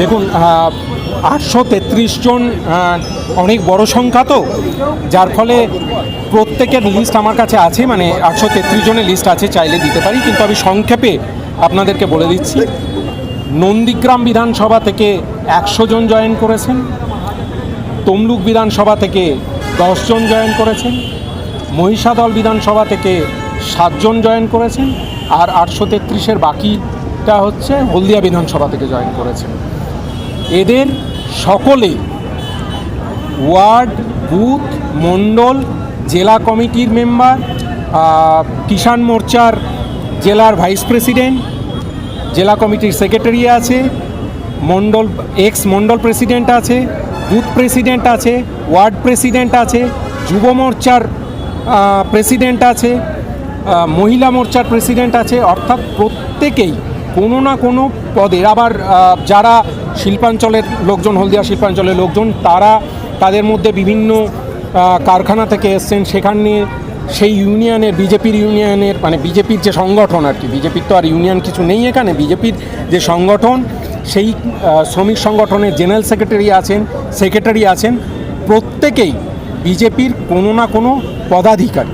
দেখুন আটশো তেত্রিশ জন অনেক বড় সংখ্যা তো, যার ফলে প্রত্যেকের লিস্ট আমার কাছে আছে মানে আটশো তেত্রিশ জনের লিস্ট আছে, চাইলে দিতে পারি, কিন্তু আমি সংক্ষেপে আপনাদেরকে বলে দিচ্ছি। নন্দীগ্রাম বিধানসভা থেকে একশো জন জয়েন করেছেন, তমলুক বিধানসভা থেকে দশজন জয়েন করেছেন, মহিষাদল বিধানসভা থেকে সাতজন জয়েন করেছেন, আর আটশো তেত্রিশের বাকিটা হচ্ছে হলদিয়া বিধানসভা থেকে জয়েন করেছেন এদের সকলেই ওয়ার্ড, বুথ, মণ্ডল, জেলা কমিটির মেম্বার কিষাণ মোর্চার জেলার ভাইস প্রেসিডেন্ট জেলা কমিটির সেক্রেটারি আছে, মণ্ডল এক্স মণ্ডল প্রেসিডেন্ট আছে, বুথ প্রেসিডেন্ট আছে, ওয়ার্ড প্রেসিডেন্ট আছে, যুব মোর্চার প্রেসিডেন্ট আছে মহিলা মোর্চার প্রেসিডেন্ট আছে, অর্থাৎ প্রত্যেকেই কোনো না কোনো পদে, আবার যারা শিল্পাঞ্চলের লোকজন, হলদিয়া শিল্পাঞ্চলের লোকজন, তারা তাদের মধ্যে বিভিন্ন কারখানা থেকে এসছেন। সেখানে সেই ইউনিয়নের, বিজেপির ইউনিয়নের মানে বিজেপির যে সংগঠন আর কি, বিজেপির তো আর ইউনিয়ন কিছু নেই এখানে, বিজেপির যে সংগঠন, সেই শ্রমিক সংগঠনের জেনারেল সেক্রেটারি আছেন সেক্রেটারি আছেন, প্রত্যেকেই বিজেপির কোনো না কোনো পদাধিকারী।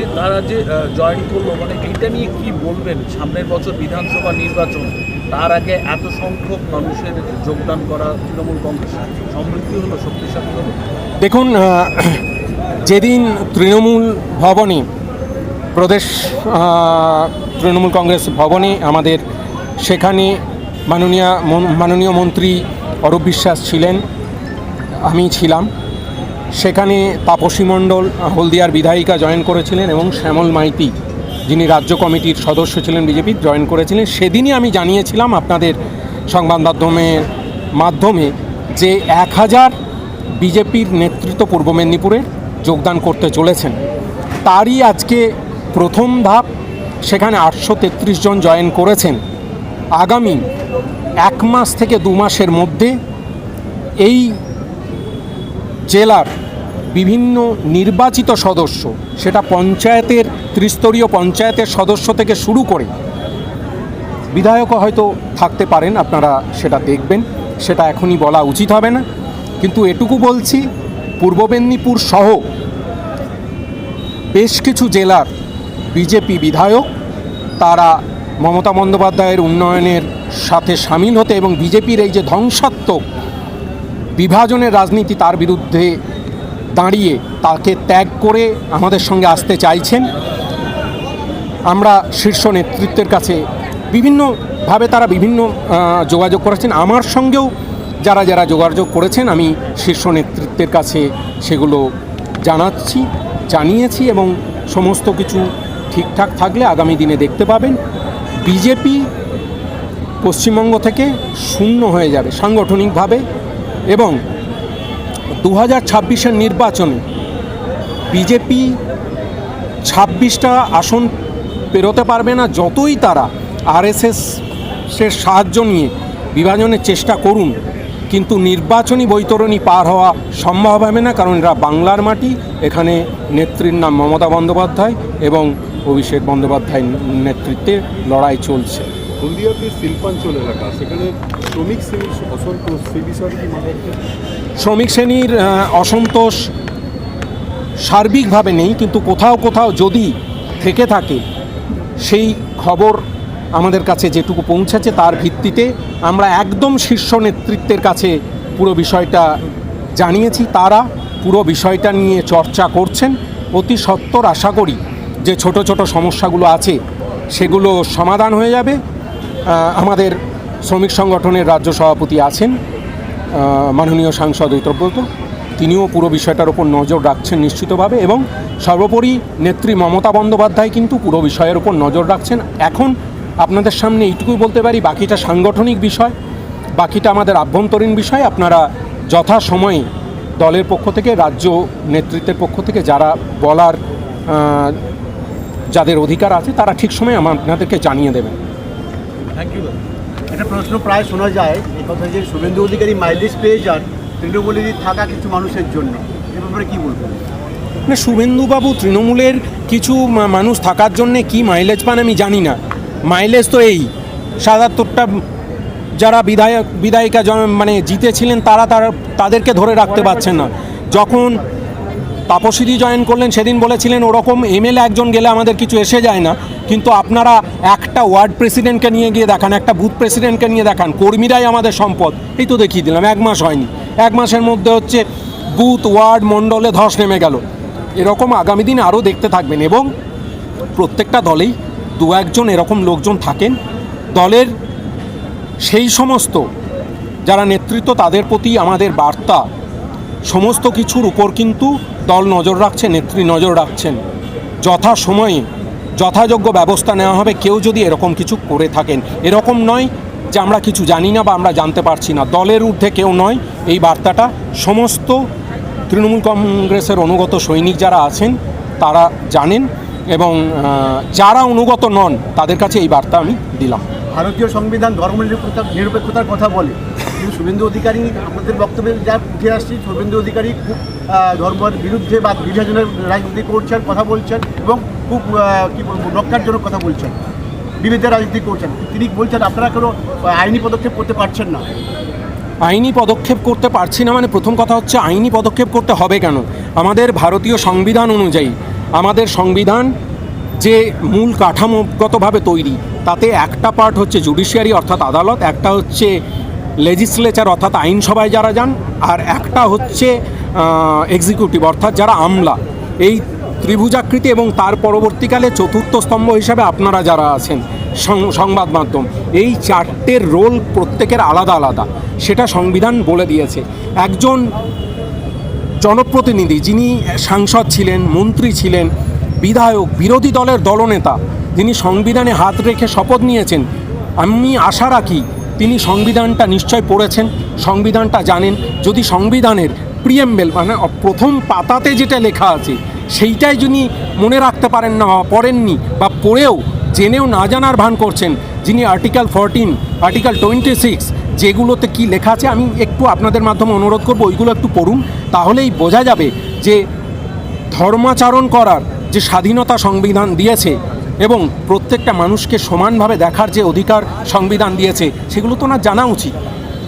যে তারা যে জয়েন করল মানে এইটা নিয়ে কি বলবেন? সামনের বছর বিধানসভা নির্বাচন, তার আগে এত সংখ্যক মানুষের যোগদান করা তৃণমূল কংগ্রেস সমৃদ্ধি হলো, শক্তিশালী হলো? দেখুন যেদিন তৃণমূল ভবনে প্রদেশ তৃণমূল কংগ্রেস ভবনে আমাদের সেখানে মাননীয় মাননীয় মন্ত্রী অরূপ বিশ্বাস ছিলেন, আমি ছিলাম। সেখানে তাপসী মণ্ডল, হলদিয়ার বিধায়িকা জয়েন করেছিলেন এবং শ্যামল মাইতি, যিনি রাজ্য কমিটির সদস্য ছিলেন বিজেপির জয়েন করেছিলেন। সেদিনই আমি জানিয়েছিলাম আপনাদের সংবাদ মাধ্যমের মাধ্যমে যে এক হাজার বিজেপির নেতৃত্ব পূর্ব মেদিনীপুরে যোগদান করতে চলেছেন। তারই আজকে প্রথম ধাপ, সেখানে আটশো তেত্রিশ জন জয়েন করেছেন। আগামী এক মাস থেকে দু মাসের মধ্যে এই জেলার বিভিন্ন নির্বাচিত সদস্য, সেটা পঞ্চায়েতের, ত্রিস্তরীয় পঞ্চায়েতের সদস্য থেকে শুরু করে বিধায়কও হয়তো থাকতে পারেন, আপনারা সেটা দেখবেন, সেটা এখনই বলা উচিত হবে না। কিন্তু এটুকু বলছি, পূর্ব মেদিনীপুর সহ বেশ কিছু জেলার বিজেপি বিধায়ক, তারা মমতা বন্দ্যোপাধ্যায়ের উন্নয়নের সাথে সামিল হতে এবং বিজেপির এই যে ধ্বংসাত্মক বিভাজনের রাজনীতি তার বিরুদ্ধে দাঁড়িয়ে তাকে ত্যাগ করে আমাদের সঙ্গে আসতে চাইছেন। আমরা শীর্ষ নেতৃত্বের কাছে বিভিন্নভাবে তারা বিভিন্ন যোগাযোগ করেছেন। আমার সঙ্গেও যারা যারা যোগাযোগ করেছেন, আমি শীর্ষ নেতৃত্বের কাছে সেগুলো জানাচ্ছি, জানিয়েছি এবং সমস্ত কিছু ঠিকঠাক থাকলে আগামী দিনে দেখতে পাবেন। বিজেপি পশ্চিমবঙ্গ থেকে শূন্য হয়ে যাবে সাংগঠনিকভাবে এবং দু হাজার ছাব্বিশের নির্বাচনে বিজেপি ছাব্বিশটা আসন পেরোতে পারবে না, যতই তারা আরএসএসের সাহায্য নিয়ে বিভাজনের চেষ্টা করুন, কিন্তু নির্বাচনী বৈতরণী পার হওয়া সম্ভব হবে না, কারণ এরা বাংলার মাটি। এখানে নেত্রীর নাম মমতা বন্দ্যোপাধ্যায় এবং অভিষেক বন্দ্যোপাধ্যায় নেতৃত্বে লড়াই চলছে। হলদিয়াতে শিল্পাঞ্চল এলাকা, সেখানে শ্রমিক শ্রেণির অসন্তোষ, সেই বিষয়ে শ্রমিক শ্রেণির অসন্তোষ সার্বিকভাবে নেই, কিন্তু কোথাও কোথাও যদি থেকে থাকে, সেই খবর আমাদের কাছে যেটুকু পৌঁছেছে, তার ভিত্তিতে আমরা একদম শীর্ষ নেতৃত্বের কাছে পুরো বিষয়টা জানিয়েছি। তারা পুরো বিষয়টা নিয়ে চর্চা করছেন। অতি সত্বর আশা করি যে ছোট ছোট সমস্যাগুলো আছে, সেগুলো সমাধান হয়ে যাবে। আমাদের শ্রমিক সংগঠনের রাজ্য সভাপতি আছেন মাননীয় সাংসদ ঐতব্রত তিনিও পুরো বিষয়টার ওপর নজর রাখছেন নিশ্চিতভাবে এবং সর্বোপরি নেত্রী মমতা বন্দ্যোপাধ্যায় কিন্তু পুরো বিষয়ের ওপর নজর রাখছেন। এখন আপনাদের সামনে এইটুকুই বলতে পারি, বাকিটা সাংগঠনিক বিষয়, বাকিটা আমাদের আভ্যন্তরীণ বিষয়। আপনারা যথা সময়ে দলের পক্ষ থেকে, রাজ্য নেতৃত্বের পক্ষ থেকে যারা বলার যাদের অধিকার আছে, তারা ঠিক সময়ে আপনাদেরকে জানিয়ে দেবেন। একটা প্রশ্ন প্রায় শোনা যায়, এই কথা যে শুভেন্দু অধিকারী মাইলেজ পেয়ে যান তৃণমূলে থাকা কিছু মানুষের জন্য। এ ব্যাপারে কি বলবেন মানে শুভেন্দুবাবু, তৃণমূলের কিছু মানুষ থাকার জন্যে কি মাইলেজ পান আমি জানি না। মাইলেজ তো এই, সাতাত্তরটা যারা বিধায়ক বিধায়িকা মানে জিতেছিলেন, তারা তারা তাদেরকে ধরে রাখতে পারছেন না। যখন তাপসীদি জয়েন করলেন, সেদিন বলেছিলেন, ওরকম এমএলএ একজন গেলে আমাদের কিছু এসে যায় না। কিন্তু আপনারা একটা ওয়ার্ড প্রেসিডেন্টকে নিয়ে গিয়ে দেখান, একটা বুথ প্রেসিডেন্টকে নিয়ে দেখান, কর্মীরাই আমাদের সম্পদ। এই তো দেখিয়ে দিলাম, এক মাস হয়নি। এক মাসের মধ্যে হচ্ছে বুথ, ওয়ার্ড, মণ্ডলে ধস নেমে গেল। এরকম আগামী দিন আরও দেখতে থাকবেন এবং প্রত্যেকটা দলেই দু একজন এরকম লোকজন থাকেন। দলের সেই সমস্ত যারা নেতৃত্ব, তাদের প্রতি আমাদের বার্তা সমস্ত কিছুর উপর কিন্তু দল নজর রাখছে, নেত্রী নজর রাখছেন। যথা সময়ে যথাযোগ্য ব্যবস্থা নেওয়া হবে, কেউ যদি এরকম কিছু করে থাকেন। এরকম নয় যে আমরা কিছু জানি না বা আমরা জানতে পারছি না। দলের ঊর্ধ্বে কেউ নয়। এই বার্তাটা সমস্ত তৃণমূল কংগ্রেসের অনুগত সৈনিক যারা আছেন, তারা জানেন এবং যারা অনুগত নন, তাদের কাছে এই বার্তা আমি দিলাম। ভারতীয় সংবিধান ধর্ম নিরপেক্ষতা নিরপেক্ষতার কথা বলে কিন্তু শুভেন্দু অধিকারী আপনাদের বক্তব্যে যা উঠে আসছে, শুভেন্দু অধিকারী খুব ধর্মের বিরুদ্ধে বা বিভাজনের রাজনীতি করছেন, কথা বলছেন এবং খুব কী বলব নক্কারজনক কথা বলছেন বিভেদের রাজনীতি করছেন। তিনি বলছেন, আপনারা কোনো আইনি পদক্ষেপ করতে পারছেন না। আইনি পদক্ষেপ করতে পারছি না মানে প্রথম কথা হচ্ছে আইনি পদক্ষেপ করতে হবে কেন? আমাদের ভারতীয় সংবিধান অনুযায়ী, আমাদের সংবিধান যে মূল কাঠামোগতভাবে তৈরি, তাতে একটা পার্ট হচ্ছে জুডিশিয়ারি অর্থাৎ আদালত, একটা হচ্ছে লেজিসলেচার অর্থাৎ আইনসভায় যারা যান, আর একটা হচ্ছে এক্সিকিউটিভ অর্থাৎ যারা আমলা। এই ত্রিভুজাকৃতি এবং তার পরবর্তীকালে চতুর্থ স্তম্ভ হিসাবে আপনারা যারা আছেন সংবাদ মাধ্যম, এই চারটের রোল প্রত্যেকের আলাদা আলাদা। সেটা সংবিধান বলে দিয়েছে। একজন জনপ্রতিনিধি যিনি সাংসদ ছিলেন, মন্ত্রী ছিলেন, বিধায়ক, বিরোধী দলের দলনেতা, যিনি সংবিধানে হাত রেখে শপথ নিয়েছেন, আমি আশা রাখি তিনি সংবিধানটা নিশ্চয় পড়েছেন, সংবিধানটা জানেন। যদি সংবিধানের প্রিয়েম্বেল মানে প্রথম পাতাতে যেটা লেখা আছে, সেইটাই যিনি মনে রাখতে পারেন না, পড়েননি বা পড়েও জেনেও না জানার ভান করছেন, যিনি article fourteen article twenty six যেগুলোতে কি লেখা আছে, আমি একটু আপনাদের মাধ্যমে অনুরোধ করব, ওইগুলো একটু পড়ুন, তাহলেই বোঝা যাবে যে ধর্মাচরণ করার যে স্বাধীনতা সংবিধান দিয়েছে এবং প্রত্যেকটা মানুষকে সমানভাবে দেখার যে অধিকার সংবিধান দিয়েছে, সেগুলো তো না জানা উচিত।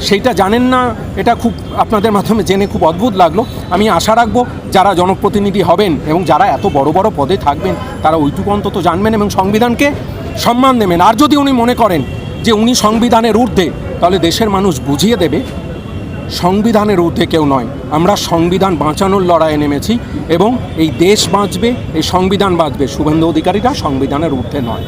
সেইটা জানেন না, এটা খুব আপনাদের মাধ্যমে জেনে খুব অদ্ভুত লাগল। আমি আশা রাখব যারা জনপ্রতিনিধি হবেন এবং যারা এত বড় বড় পদে থাকবেন, তারা ওইটুকু অন্তত জানবেন এবং সংবিধানকে সম্মান দেবেন। আর যদি উনি মনে করেন যে উনি সংবিধানের ঊর্ধ্বে, তাহলে দেশের মানুষ বুঝিয়ে দেবে সংবিধানের ঊর্ধ্বে কেউ নয়। আমরা সংবিধান বাঁচানোর লড়াইয়ে নেমেছি এবং এই দেশ বাঁচবে, এই সংবিধান বাঁচবে। শুভেন্দু অধিকারীরা সংবিধানের ঊর্ধ্বে নয়।